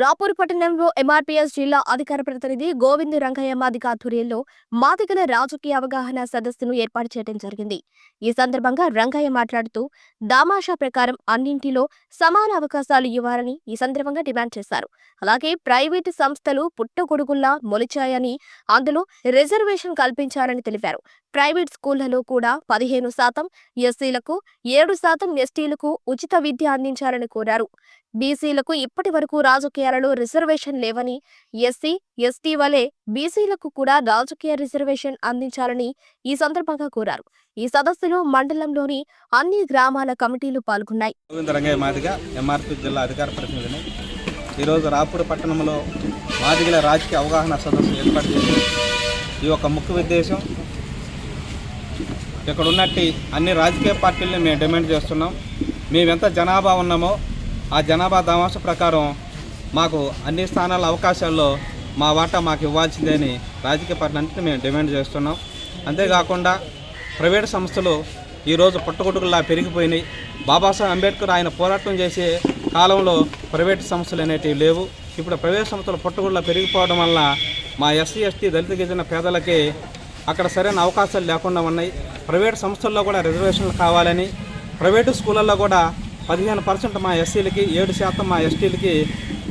రాపూర్ పట్టణంలో ఎంఆర్పీఎస్ జిల్లా అధికార ప్రతినిధి గోవింద్ రంగయ్య మాదిగ ఆధ్వర్యంలో మాదిగల రాజకీయ అవగాహన సదస్సును ఏర్పాటు చేయడం జరిగింది. ఈ సందర్భంగా రంగయ్య మాట్లాడుతూ దామాషా ప్రకారం అన్నింటిలో సమాన అవకాశాలు ఇవ్వాలని ఈ సందర్భంగా డిమాండ్ చేశారు. అలాగే ప్రైవేటు సంస్థలు పుట్టగొడుగుల్లా మొలిచాయని అందులో రిజర్వేషన్ కల్పించాలని తెలిపారు. ప్రైవేట్ స్కూళ్ళలో కూడా పదిహేను శాతం ఎస్సీలకు ఏడు శాతం ఎస్టీలకు ఉచిత విద్య అందించాలని కోరారు. బీసీలకు ఇప్పటి వరకు రాజకీయాలలో రిజర్వేషన్ లేవని ఎస్సీ ఎస్టీ వలె బీసీలకు కూడా రాజకీయ రిజర్వేషన్ అందించాలని ఈ సందర్భంగా కోరారు. ఈ సదస్సులో మండలంలోని అన్ని గ్రామాల కమిటీలు పాల్గొన్నాయి. జిల్లా అధికార ప్రతినిధిని. ఈరోజు రాపూర్ పట్టణంలో మాదిగల రాజకీయ అవగాహన సదస్సు ఏర్పాటు చేసింది ఈ యొక్క ముఖ్య ఉద్దేశం ఇక్కడ ఉన్నట్టి అన్ని రాజకీయ పార్టీలని మేము డిమాండ్ చేస్తున్నాం. మేము ఎంత జనాభా ఉన్నామో ఆ జనాభా దామాష ప్రకారం మాకు అన్ని స్థానాల అవకాశాల్లో మా వాటా మాకు ఇవ్వాల్సిందని రాజకీయ పార్టీలన్నింటినీ మేము డిమాండ్ చేస్తున్నాం. అంతేకాకుండా ప్రైవేట్ సంస్థలు ఈరోజు పుట్టగొట్టుకులా పెరిగిపోయినాయి. బాబాసాహెబ్ అంబేద్కర్ ఆయన పోరాటం చేసే కాలంలో ప్రైవేట్ సంస్థలు అనేటివి లేవు. ఇప్పుడు ప్రైవేట్ సంస్థలు పుట్టగొడులా పెరిగిపోవడం వల్ల మా ఎస్సీ ఎస్టీ దళిత గిరిజన పేదలకి అక్కడ సరైన అవకాశాలు లేకుండా ఉన్నాయి. ప్రైవేట్ సంస్థల్లో కూడా రిజర్వేషన్లు కావాలని ప్రైవేటు స్కూళ్ళల్లో కూడా పదిహేను పర్సెంట్ మా ఎస్సీలకి ఏడు శాతం మా ఎస్టీలకి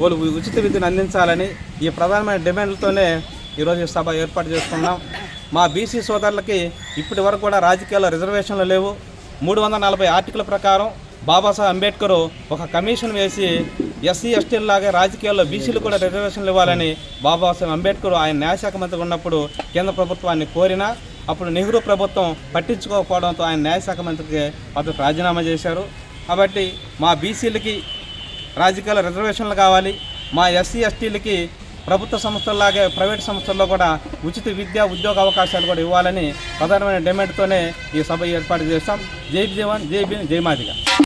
వాళ్ళు ఉచిత విద్యను అందించాలని ఈ ప్రధానమైన డిమాండ్లతోనే ఈరోజు సభ ఏర్పాటు చేసుకున్నాం. మా బీసీ సోదరులకి ఇప్పటి వరకు కూడా రాజకీయాల్లో రిజర్వేషన్లు లేవు. మూడు వందల నలభై ఆర్టికల్ ప్రకారం బాబాసాహెబ్ అంబేద్కర్ ఒక కమిషన్ వేసి ఎస్సీ ఎస్టీలాగా రాజకీయాల్లో బీసీలు కూడా రిజర్వేషన్లు ఇవ్వాలని బాబాసాహెబ్ అంబేద్కర్ ఆయన న్యాయశాఖ మంత్రి ఉన్నప్పుడు కేంద్ర ప్రభుత్వాన్ని కోరినా అప్పుడు నెహ్రూ ప్రభుత్వం పట్టించుకోకపోవడంతో ఆయన న్యాయశాఖ మంత్రికి అతను రాజీనామా చేశారు. కాబట్టి మా బీసీలకి రాజకీయాల రిజర్వేషన్లు కావాలి. మా ఎస్సీ ఎస్టీలకి ప్రభుత్వ సంస్థల్లాగే ప్రైవేట్ సంస్థల్లో కూడా ఉచిత విద్యా ఉద్యోగ అవకాశాలు కూడా ఇవ్వాలని ప్రధానమైన డిమాండ్తోనే ఈ సభ ఏర్పాటు చేస్తాం జై జీవన్ జై భీమ్ జై మాదిగా.